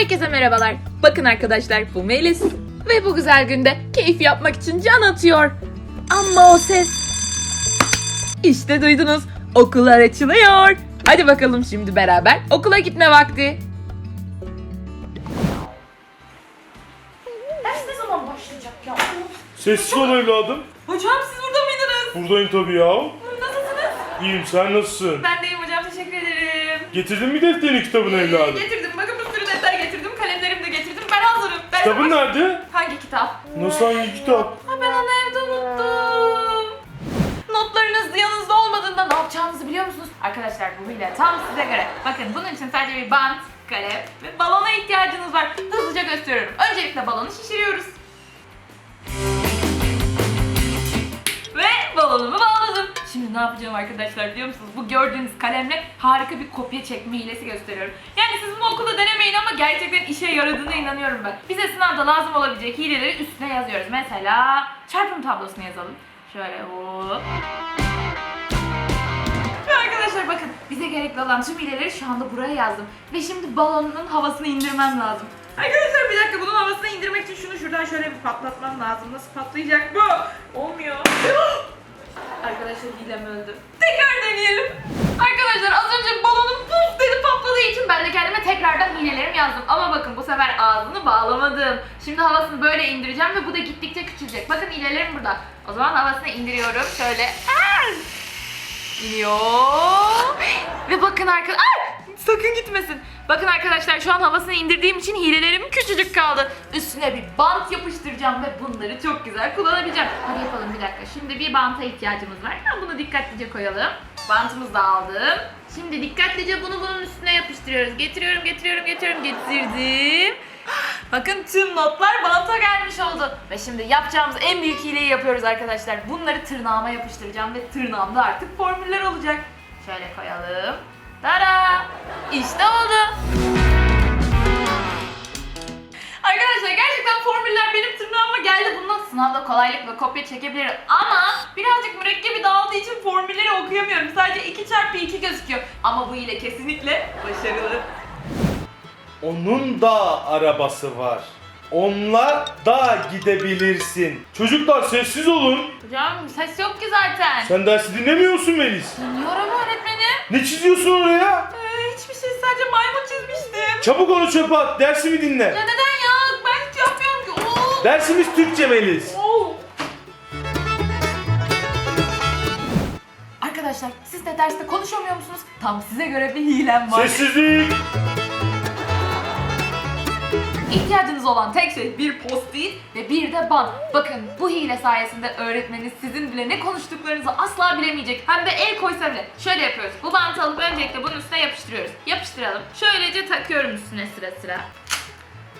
Herkese merhabalar. Bakın arkadaşlar bu Melis. Ve bu güzel günde keyif yapmak için can atıyor. Ama o ses... İşte duydunuz. Okullar açılıyor. Hadi bakalım şimdi beraber okula gitme vakti. Ders ne zaman başlayacak ya? Sessiz ol evladım. Hocam siz burada mıydınız? Buradayım tabii ya. Nasılsınız? İyiyim sen nasılsın? Ben deyim hocam teşekkür ederim. Getirdin mi defterini kitabını evladım? Getirdim bakın bir sürü defter getirdim kalemlerimi de getirdim ben hazırım. Ben Kitabın nerede? Hangi kitap? Nasıl hangi kitap? Ha ben onu evde unuttum. Notlarınız yanınızda olmadığında ne yapacağınızı biliyor musunuz? Arkadaşlar bu hile tam size göre. Bakın bunun için sadece bir bant, kalem ve balona ihtiyacınız var. Hızlıca gösteriyorum. Öncelikle balonu şişiriyoruz. Ve balonumu bağladım. Şimdi ne yapacağım arkadaşlar biliyor musunuz? Bu gördüğünüz kalemle harika bir kopya çekme hilesi gösteriyorum. Yani siz bunu okulda denemeyin ama gerçekten işe yaradığına inanıyorum ben. Bize sınavda lazım olabilecek hileleri üstüne yazıyoruz. Mesela çarpım tablosunu yazalım. Şöyle hop. Ve arkadaşlar bakın bize gerekli olan tüm hileleri şu anda buraya yazdım. Ve şimdi balonun havasını indirmem lazım. Arkadaşlar bir dakika bunun havasını indirmek için şunu şuradan şöyle bir patlatmam lazım. Nasıl patlayacak bu? Olmuyor. Arkadaşlar hilem öldü. Tekrar deneyelim. Arkadaşlar az önce balonum puf dedi patladığı için ben de kendime tekrardan hilelerimi yazdım. Ama bakın bu sefer ağzını bağlamadım. Şimdi havasını böyle indireceğim ve bu da gittikçe küçülecek. Bakın hilelerim burada. O zaman havasını indiriyorum. Şöyle. Aa! İniyor. Ve bakın arkadaşlar. Sakın gitmesin. Bakın arkadaşlar şu an havasını indirdiğim için hilelerim küçücük kaldı. Üstüne bir bant yapıştıracağım ve bunları çok güzel kullanabileceğim. Hadi yapalım bir dakika. Şimdi bir banta ihtiyacımız var. Ben bunu dikkatlice koyalım. Bantımızı da aldım. Şimdi dikkatlice bunu bunun üstüne yapıştırıyoruz. Getiriyorum, getiriyorum, getiriyorum, getirdim. Bakın tüm notlar banta gelmiş oldu. Ve şimdi yapacağımız en büyük hileyi yapıyoruz arkadaşlar. Bunları tırnağıma yapıştıracağım ve tırnağımda artık formüller olacak. Şöyle koyalım. Tada! İşte oldu. Arkadaşlar gerçekten formüller benim tırnağıma geldi. Bundan sınavda kolaylıkla kopya çekebilirim. Ama birazcık mürekkebi dağıldığı için formülleri okuyamıyorum. Sadece 2 çarpı 2 gözüküyor. Ama bu ile kesinlikle başarılı. Onun da arabası var. Onunla da gidebilirsin. Çocuklar sessiz olun. Hocam ses yok ki zaten. Sen dersi dinlemiyor musun Melis? Dinliyorum öğretmenim. Ne çiziyorsun oraya? Ee, hiçbir şey sadece maymun çizmiştim. Çabuk onu çöpe at. Dersimi dinle. Ya neden ya? Ben hiç yapmıyorum ki. Oo. Dersimiz Türkçe Melis. Oo. Arkadaşlar siz de derste konuşamıyor musunuz? Tam size göre bir hilem var. Sessizlik. İhtiyacınız olan tek şey bir post-it ve bir de bant. Bakın bu hile sayesinde öğretmeniniz sizin bile ne konuştuklarınızı asla bilemeyecek. Hem de el koysa bile. Şöyle yapıyoruz. Bu bantı alıp öncelikle bunun üstüne yapıştırıyoruz. Yapıştıralım. Şöylece takıyorum üstüne sıra sıra.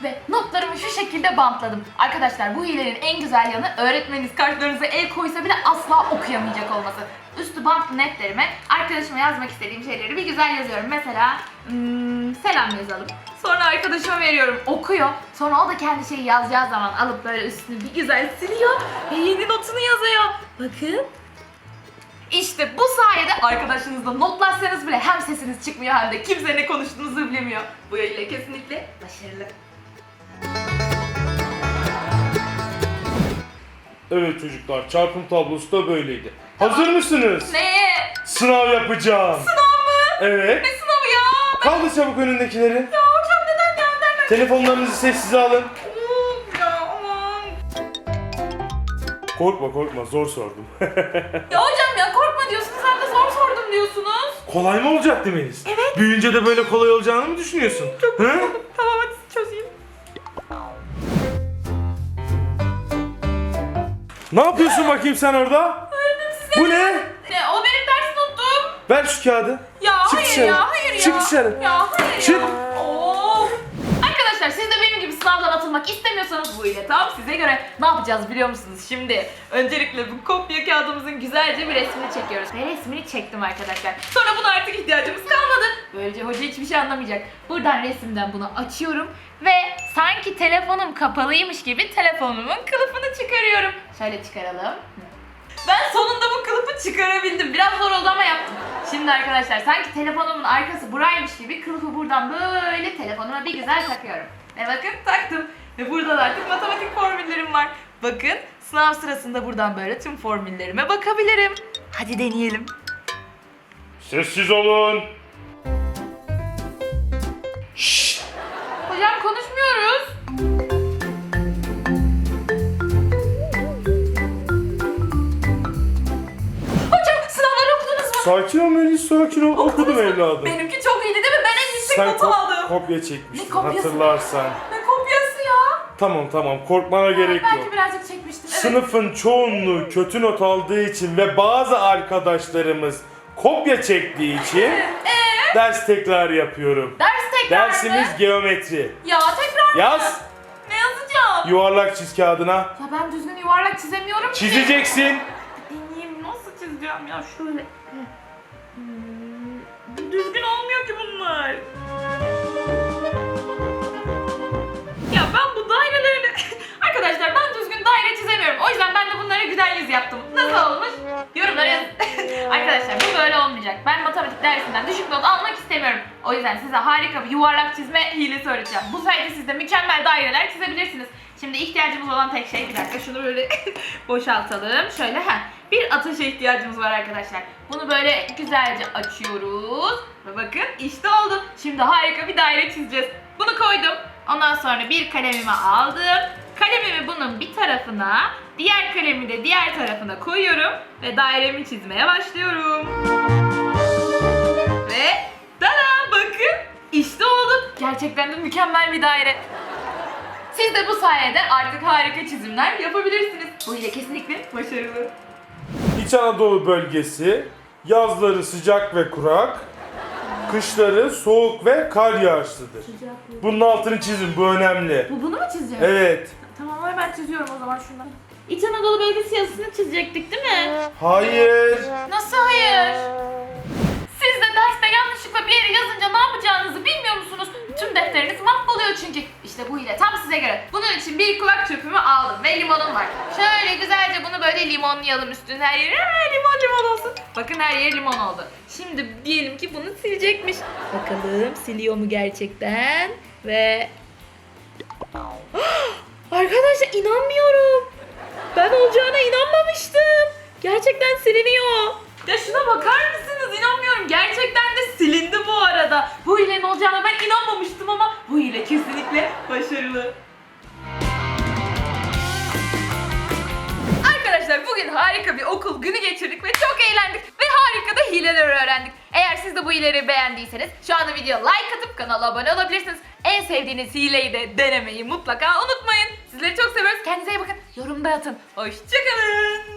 Ve notlarımı şu şekilde bantladım. Arkadaşlar bu hilenin en güzel yanı öğretmeniniz kartlarınıza el koysa bile asla okuyamayacak olması. Üstü bantlı netlerime arkadaşıma yazmak istediğim şeyleri bir güzel yazıyorum. Mesela hmm, selam yazalım. Sonra arkadaşıma veriyorum okuyor. Sonra o da kendi şeyi yazacağı zaman alıp böyle üstünü bir güzel siliyor ve yeni notunu yazıyor. Bakın. İşte bu sayede arkadaşınızla notlarsanız bile hem sesiniz çıkmıyor hem de kimse ne konuştuğunuzu bilemiyor. Bu ile kesinlikle başarılı. Evet çocuklar çarpım tablosu da böyleydi. Hazır mısınız? Neye? Sınav yapacağım. Sınav mı? Evet. Ne sınavı ya? Kaldır çabuk önündekileri. Ya Telefonlarınızı sessize alın. Of ya aman. Korkma korkma zor sordum. Ya hocam ya korkma diyorsunuz hem de zor sordum diyorsunuz. kolay mı olacaktı Melis? Evet. Büyüyünce de böyle kolay olacağını mı düşünüyorsun? Hı? Tamam hadi çözeyim. Ne yapıyorsun bakayım sen orada? Bu ne? Ne, o benim ders nottum. Ver şu kağıdı. Ya Çık hayır dışarı. ya hayır ya. Çık dışarı. Ya hayır Çık. ya. Sınavdan atılmak istemiyorsanız bu ile tam size göre ne yapacağız biliyor musunuz? Şimdi öncelikle bu kopya kağıdımızın güzelce bir resmini çekiyoruz. Ve resmini çektim arkadaşlar. Sonra buna artık ihtiyacımız kalmadı. Böylece hoca hiçbir şey anlamayacak. Buradan resimden bunu açıyorum ve sanki telefonum kapalıymış gibi telefonumun kılıfını çıkarıyorum. Şöyle çıkaralım. Ben sonunda bu kılıfı çıkarabildim. Biraz zor oldu ama yaptım. Şimdi arkadaşlar sanki telefonumun arkası buraymış gibi kılıfı buradan böyle telefonuma bir güzel takıyorum. Ve bakın taktım. Ve burada da artık matematik formüllerim var. Bakın sınav sırasında buradan böyle tüm formüllerime bakabilirim. Hadi deneyelim. Sessiz olun. Hocam konuşmuyoruz. Hocam sınavları okudunuz mu? Sakin ol Melis sakin ol. Okudum evladım. Benimki çok iyiydi değil mi? Ben en yüksek Sen notu aldım. Kopya çekmiştin Ne kopyası? hatırlarsan. Ne kopyası ya? Tamam tamam korkmana gerek Belki yok. birazcık çekmiştim. Evet. Sınıfın çoğunluğu kötü not aldığı için ve bazı arkadaşlarımız kopya çektiği için ders tekrar yapıyorum. Ders tekrar Dersimiz mı? geometri. Ya tekrar mı? Yaz. Ne yazacağım? Yuvarlak çiz kağıdına. Ya ben düzgün yuvarlak çizemiyorum ki. Çizeceksin. Deneyeyim nasıl çizeceğim ya şöyle. Hmm, Düzgün olmuyor ki bunlar. Daire çizemiyorum. O yüzden ben de bunlara güzel yüz yaptım. Nasıl olmuş? Yorumlara yazın. Arkadaşlar bu böyle olmayacak. Ben matematik dersinden düşük not almak istemiyorum. O yüzden size harika bir yuvarlak çizme hilesi öğreteceğim. Bu sayede siz de mükemmel daireler çizebilirsiniz. Şimdi ihtiyacımız olan tek şey bir dakika şunu böyle boşaltalım. Şöyle ha bir ateşe ihtiyacımız var arkadaşlar. Bunu böyle güzelce açıyoruz. Ve bakın işte oldu. Şimdi harika bir daire çizeceğiz. Bunu koydum. Ondan sonra bir kalemimi aldım. Kalemimi bunun bir tarafına, diğer kalemi de diğer tarafına koyuyorum ve dairemi çizmeye başlıyorum. Ve tada bakın işte oldu. Gerçekten de mükemmel bir daire. Siz de bu sayede artık harika çizimler yapabilirsiniz. Bu ile kesinlikle başarılı. İç Anadolu bölgesi yazları sıcak ve kurak, kışları soğuk ve kar yağışlıdır. Bunun altını çizin bu önemli. Bu bunu mu çizeceğim? Evet. Tamam hemen çiziyorum o zaman şunları. İç Anadolu bölgesi yazısını çizecektik değil mi? Hayır. Nasıl hayır? Siz de derste yanlışlıkla bir yere yazınca ne yapacağınızı bilmiyor musunuz? Tüm defteriniz mahvoluyor çünkü. İşte bu ile tam size göre. Bunun için bir kulak çöpümü aldım ve limonum var. Şöyle güzelce bunu böyle limonlayalım üstüne her yere. Ha, limon limon olsun. Bakın her yer limon oldu. Şimdi diyelim ki bunu silecekmiş. Bakalım siliyor mu gerçekten? Ve... Arkadaşlar inanmıyorum. Ben olacağına inanmamıştım. Gerçekten siliniyor. Ya şuna bakar mısınız? İnanmıyorum. Gerçekten de silindi bu arada. Bu hilenin olacağına ben inanmamıştım ama bu hile kesinlikle başarılı. Arkadaşlar bugün harika bir okul günü geçirdik ve çok eğlendik ve harika. De bu hileleri beğendiyseniz şu anda videoya like atıp kanala abone olabilirsiniz. En sevdiğiniz hileyi de denemeyi mutlaka unutmayın. Sizleri çok seviyoruz. Kendinize iyi bakın. Yorumda atın. Hoşçakalın.